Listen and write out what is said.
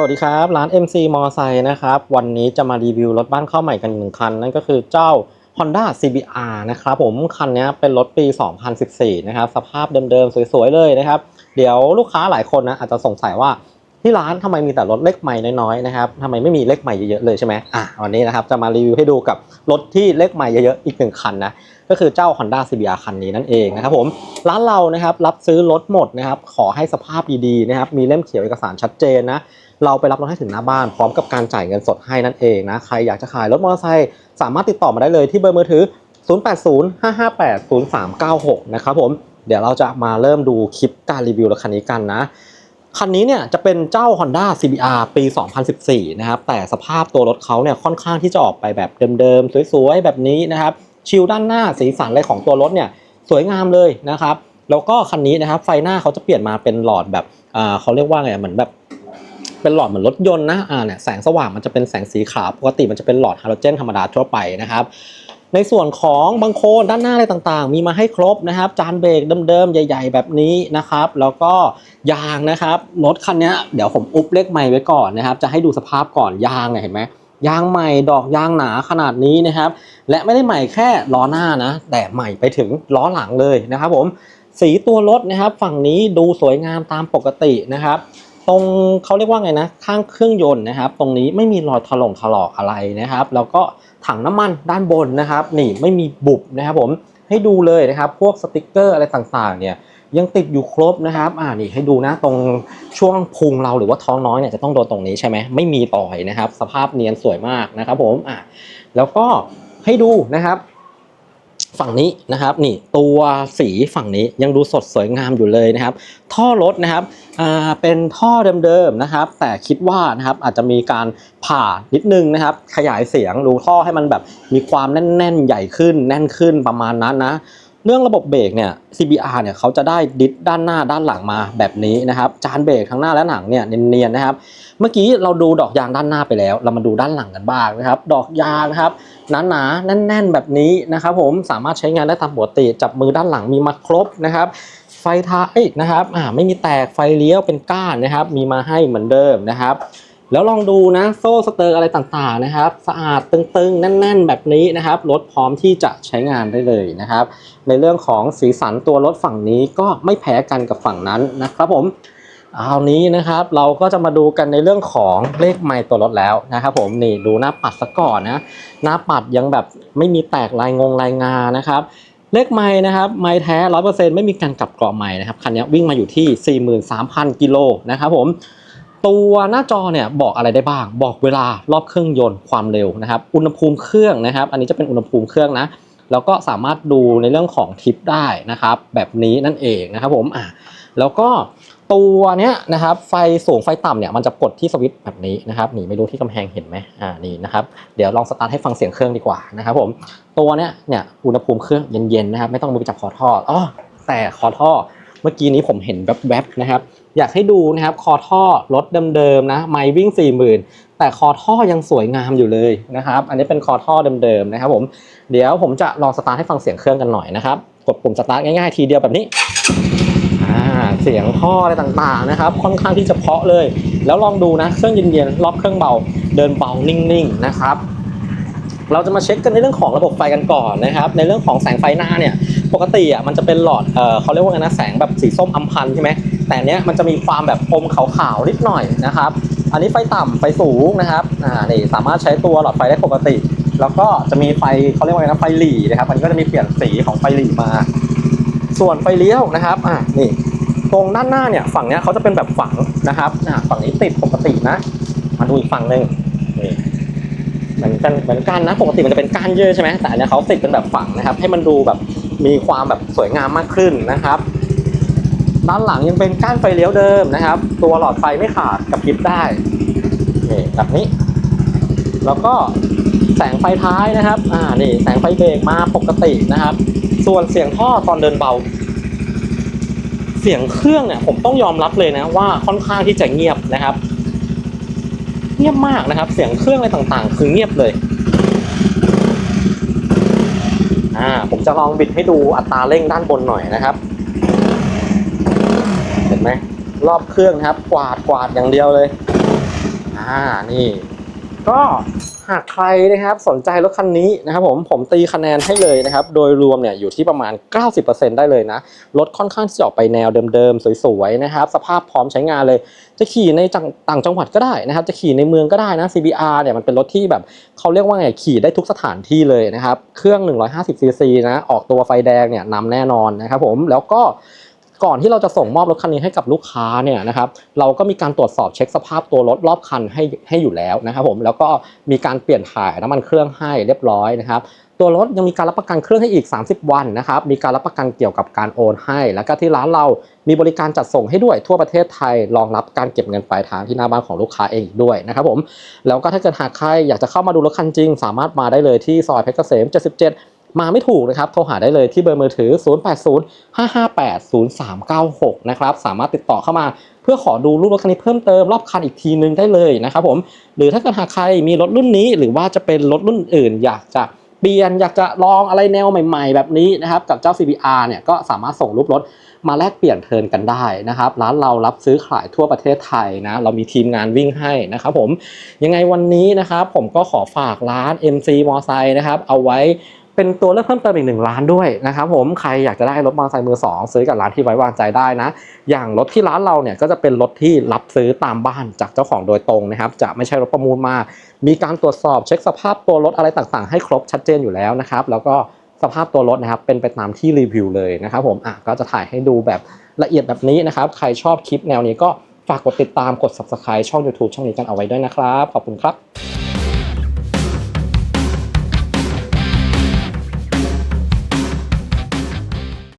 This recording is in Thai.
สวัสดีครับ ร้าน MC มอไซค์นะครับ วันนี้จะมารีวิวรถบ้านเข้าใหม่กันหนึ่งคัน นั่นก็คือเจ้า Honda CBR นะครับผมคันนี้เป็นรถปี 2014 นะครับ สภาพเดิมๆ สวยๆ เลยนะครับ เดี๋ยวลูกค้าหลายคนนะอาจจะสงสัยว่าที่ร้านทำไมมีแต่รถเล็กใหม่น้อยๆนะครับทำไมไม่มีเล็กใหม่เยอะๆเลยใช่ไหมอะวันนี้นะครับจะมารีวิวให้ดูกับรถที่เล็กใหม่เยอะๆอีกหนึ่งคันนะก็คือเจ้า Honda CBR คันนี้นั่นเองนะครับผมร้านเรานะครับรับซื้อรถหมดนะครับขอให้สภาพดีๆนะครับมีเล่มเขียวเอกสารชัดเจนนะ เราไปรับรถให้ถึงหน้าบ้านพร้อมกับการจ่ายเงินสดให้นั่นเองนะใครอยากจะขายรถมอเตอร์ไซค์สามารถติดต่อมาได้เลยที่เบอร์มือถือ 0805580396 นะครับผมเดี๋ยวเราจะมาเริ่มดูคลิปการรีวิวรถคันนี้กันนะคันนี้เนี่ยจะเป็นเจ้า Honda CBR ปี 2014 นะครับ แต่สภาพตัวรถเขาเนี่ยค่อนข้างที่จะออกไปแบบเดิมๆ สวยๆ แบบนี้นะครับ ชิลด้านหน้าสีสันอะไรของตัวรถเนี่ยสวยงามเลยนะครับ แล้วก็คันนี้นะครับไฟหน้าเขาจะเปลี่ยนมาเป็นหลอดแบบเขาเรียกว่าไงเหมือนแบบ เป็นหลอดเหมือนรถยนต์นะอ่าเนี่ยแสงสว่างมันจะเป็นแสงสีขาวปกติมันจะเป็นหลอดฮาโลเจนธรรมดาทั่วไปนะครับในส่วนของบังโคนด้านหน้าอะไรต่างๆ มีมาให้ครบนะครับ จานเบรกเดิมๆ ใหญ่ๆ แบบนี้นะครับ แล้วก็ยางนะครับรถคันนี้เดี๋ยวผมอุบเลขใหม่ไว้ก่อนนะครับ จะให้ดูสภาพก่อนยางเนี่ยเห็นไหมยางใหม่ดอกยางหนาขนาดนี้นะครับ และไม่ได้ใหม่แค่ล้อหน้านะแต่ใหม่ไปถึงล้อหลังเลยนะครับผมสีตัวรถนะครับ ฝั่งนี้ดูสวยงามตามปกตินะครับ ตรงเขาเรียกว่าไงนะ ข้างเครื่องยนต์นะครับ ตรงนี้ไม่มีรอยถลงถลอกอะไรนะครับ แล้วก็ถังน้ำมันด้านบนนะครับ นี่ไม่มีบุบนะครับผมให้ดูเลยนะครับ พวกสติกเกอร์อะไรต่างๆ เนี่ยยังติดอยู่ครบนะครับอ่านี่ให้ดูนะตรงช่วงพุงเราหรือว่าท้องน้อยเนี่ยจะต้องโดนตรงนี้ใช่ไหมไม่มีต่อยนะครับ สภาพเนียนสวยมากนะครับ ผมอ่าแล้วก็ให้ดูนะครับ ฝั่งนี้นะครับนี่ตัวสีฝั่งนี้ยังดูสดสวยงามอยู่เลยนะครับ ท่อรถนะครับเป็นท่อเดิมๆนะครับ แต่คิดว่านะครับอาจจะมีการผ่านิดนึงนะครับ ขยายเสียงดูท่อให้มันแบบมีความแน่นๆ ใหญ่ขึ้น แน่นขึ้นประมาณนั้นนะ เรื่องระบบเบรกเนี่ย CBR เนี่ยเขาจะได้ดิสด้านหน้าด้านหลังมาแบบนี้นะครับจานเบรกทั้งหน้าและหลังเนี่ยเนียนๆนะครับ เมื่อกี้เราดูดอกยางด้านหน้าไปแล้ว เรามาดูด้านหลังกันบ้างนะครับ ดอกยางครับหนาๆแน่น ๆ แบบนี้นะครับ ผมสามารถใช้งานได้ตามปกติจับมือด้านหลังมีมาครบนะครับ ไฟท้ายนะครับอ่าไม่มีแตกไฟเลี้ยวเป็นก้านนะครับ มีมาให้เหมือนเดิมนะครับ แล้วลองดูนะโซ่สเตอร์อะไรต่างๆนะครับ สะอาดตึงๆ แน่น ๆ แบบนี้นะครับรถพร้อมที่จะใช้งานได้เลยนะครับ ในเรื่องของสีสันตัวรถฝั่งนี้ก็ไม่แพ้กันกับฝั่งนั้นนะครับผมเอานี้นะครับเราก็จะมาดูกันในเรื่องของเลขไมล์ตัวรถแล้วนะครับผมนี่ดูหน้าปัดซะก่อนนะหน้าปัดยังแบบไม่มีแตกลายงงลายงานะครับเลขไมล์นะครับไมล์แท้ร้อยเปอร์เซ็นต์ไม่มีการกลับกรอบไมล์นะครับคันนี้วิ่งมาอยู่ที่ 43,000 กิโลนะครับผม ตัวหน้าจอเนี่ยบอกอะไรได้บ้าง บอกเวลารอบเครื่องยนต์ความเร็วนะครับ อุณหภูมิเครื่องนะครับ อันนี้จะเป็นอุณหภูมิเครื่องนะ แล้วก็สามารถดูในเรื่องของทิปได้นะครับ แบบนี้นั่นเองนะครับผมอะแล้วก็ตัวเนี้ยนะครับไฟสูงไฟต่ำเนี่ยมันจะกดที่สวิตช์แบบนี้นะครับนี่ไม่รู้ที่กำแพงเห็นไหมอ่านี่นะครับเดี๋ยวลองสตาร์ทให้ฟังเสียงเครื่องดีกว่านะครับผมตัวเนี้ยเนี่ยอุณหภูมิเครื่องเย็นๆนะครับไม่ต้องมือไปจับคอท่ออ๋อแต่คอท่อ เมื่อกี้นี้ผมเห็นแวบๆนะครับ อยากให้ดูนะครับคอท่อรถเดิมๆนะไม่วิ่ง 40,000 แต่คอท่อยังสวยงามอยู่เลยนะครับ อันนี้เป็นคอท่อเดิมๆนะครับผมเดี๋ยวผมจะลองสตาร์ทให้ฟังเสียงเครื่องกันหน่อยนะครับกดปุ่มสตาร์ทง่ายๆทีเดียวแบบนี้เสียงท่ออะไรต่างๆนะครับ ค่อนข้างที่จะเพาะเลย แล้วลองดูนะเครื่องเย็นๆรอบเครื่องเบาเดินเบานิ่งๆนะครับ เราจะมาเช็คกันในเรื่องของระบบไฟกันก่อนนะครับ ในเรื่องของแสงไฟหน้าเนี่ย กติอะมันจะเป็นหลอดเออเขาเรียกว่าไงนะแสงแบบสีส้มอัมพันใช่ไหมแต่เนี้ยมันจะมีความแบบอมขาวๆนิดหน่อยนะครับ อันนี้ไฟต่ำไฟสูงนะครับอ่านี่สามารถใช้ตัวหลอดไฟได้ปกติ แล้วก็จะมีไฟเขาเรียกว่าไงนะไฟหลีนะครับอันนี้ก็จะมีเปลี่ยนสีของไฟหลีมา ส่วนไฟเลี้ยวนะครับอ่านี่ตรงด้านหน้าเนี่ยฝั่งเนี้ยเขาจะเป็นแบบฝังนะครับอ่าฝั่งนี้ติดปกตินะ มาดูอีกฝั่งหนึ่งนี่เหมือนกันเหมือนกันนะปกติมันจะเป็นก้านเยอะใช่ไหมแต่อันเนี้ยเขาติดเป็นแบบฝังนะครับ ให้มันดูแบบ มีความแบบสวยงามมากขึ้นนะครับ ด้านหลังยังเป็นก้านไฟเลี้ยวเดิมนะครับ ตัวหลอดไฟไม่ขาดกับพริบได้นี่แบบนี้ แล้วก็แสงไฟท้ายนะครับ อ่า นี่แสงไฟเบรกมาปกตินะครับ ส่วนเสียงท่อตอนเดินเบา เสียงเครื่องเนี่ยผมต้องยอมรับเลยนะว่าค่อนข้างที่จะเงียบนะครับ เงียบมากนะครับ เสียงเครื่องอะไรต่างๆ คือเงียบเลย อ่าผมจะลองบิดให้ดูอัตราเร่งด้านบนหน่อยนะครับ เห็นไหมรอบเครื่องครับ กวาดกวาดอย่างเดียวเลย อ่านี่ ก็ หากใครนะครับสนใจรถคันนี้นะครับผมผมตีคะแนนให้เลยนะครับ โดยรวมเนี่ยอยู่ที่ประมาณ 90%ได้เลยนะ รถค่อนข้างที่จะออกไปแนวเดิมๆ สวยๆนะครับ สภาพพร้อมใช้งานเลย จะขี่ในต่างจังหวัดก็ได้นะครับ จะขี่ในเมืองก็ได้นะ CBR เนี่ยมันเป็นรถที่แบบเขาเรียกว่าไงขี่ได้ทุกสถานที่เลยนะครับ เครื่อง 150cc นะออกตัวไฟแดงเนี่ยนำแน่นอนนะครับผมแล้วก็ ก่อนที่เราจะส่งมอบรถคันนี้ให้กับลูกค้าเนี่ยนะครับเราก็มีการตรวจสอบเช็คสภาพตัวรถรอบคันให้ให้อยู่แล้วนะครับผมแล้วก็มีการเปลี่ยนถ่ายน้ำมันเครื่องให้เรียบร้อยนะครับตัวรถยังมีการรับประกันเครื่องให้อีก 30 วันนะครับมีการรับประกันเกี่ยวกับการโอนให้ แล้วก็ที่ร้านเรามีบริการจัดส่งให้ด้วยทั่วประเทศไทยรองรับการเก็บเงินปลายทางที่หน้าบ้านของลูกค้าเองด้วยนะครับผมแล้วก็ถ้าเกิดหากใครอยากจะเข้ามาดูรถคันจริง สามารถมาได้เลยที่ซอยเพชรเกษม77 มาไม่ถูกนะครับโทรหาได้เลยที่เบอร์มือถือ 0805580396 นะครับ สามารถติดต่อเข้ามาเพื่อขอดูรูปรถคันนี้เพิ่มเติมรอบคันอีกทีนึงได้เลยนะครับผม หรือถ้าเกิดหากใครมีรถรุ่นนี้ หรือว่าจะเป็นรถรุ่นอื่น อยากจะเปลี่ยนอยากจะลองอะไรแนวใหม่ ๆ แบบนี้นะครับกับเจ้า CBR เนี่ยก็สามารถส่งรูปรถมาแลกเปลี่ยนเทิร์นกันได้นะครับร้านเรารับซื้อขายทั่วประเทศไทยนะเรามีทีมงานวิ่งให้นะครับผมยังไงวันนี้นะครับผมก็ขอฝากร้าน MC m o t o r c y c l e นะครับเอาไว้ เป็นตัวเลือกเพิ่มเติมอีกหนึ่งร้านด้วยนะครับผมใครอยากจะได้รถมอเตอร์ไซค์มือสองซื้อกับร้านที่ไว้วางใจได้นะ อย่างรถที่ร้านเราเนี่ยก็จะเป็นรถที่รับซื้อตามบ้านจากเจ้าของโดยตรงนะครับ จะไม่ใช่รถประมูลมา มีการตรวจสอบเช็คสภาพตัวรถอะไรต่างๆ ให้ครบชัดเจนอยู่แล้วนะครับ แล้วก็สภาพตัวรถนะครับเป็นไปตามที่รีวิวเลยนะครับผมอะก็จะถ่ายให้ดูแบบละเอียดแบบนี้นะครับ ใครชอบคลิปแนวนี้ก็ฝากกดติดตามกด subscribe ช่อง YouTube ช่องนี้กันเอาไว้ด้วยนะครับ ขอบคุณครับ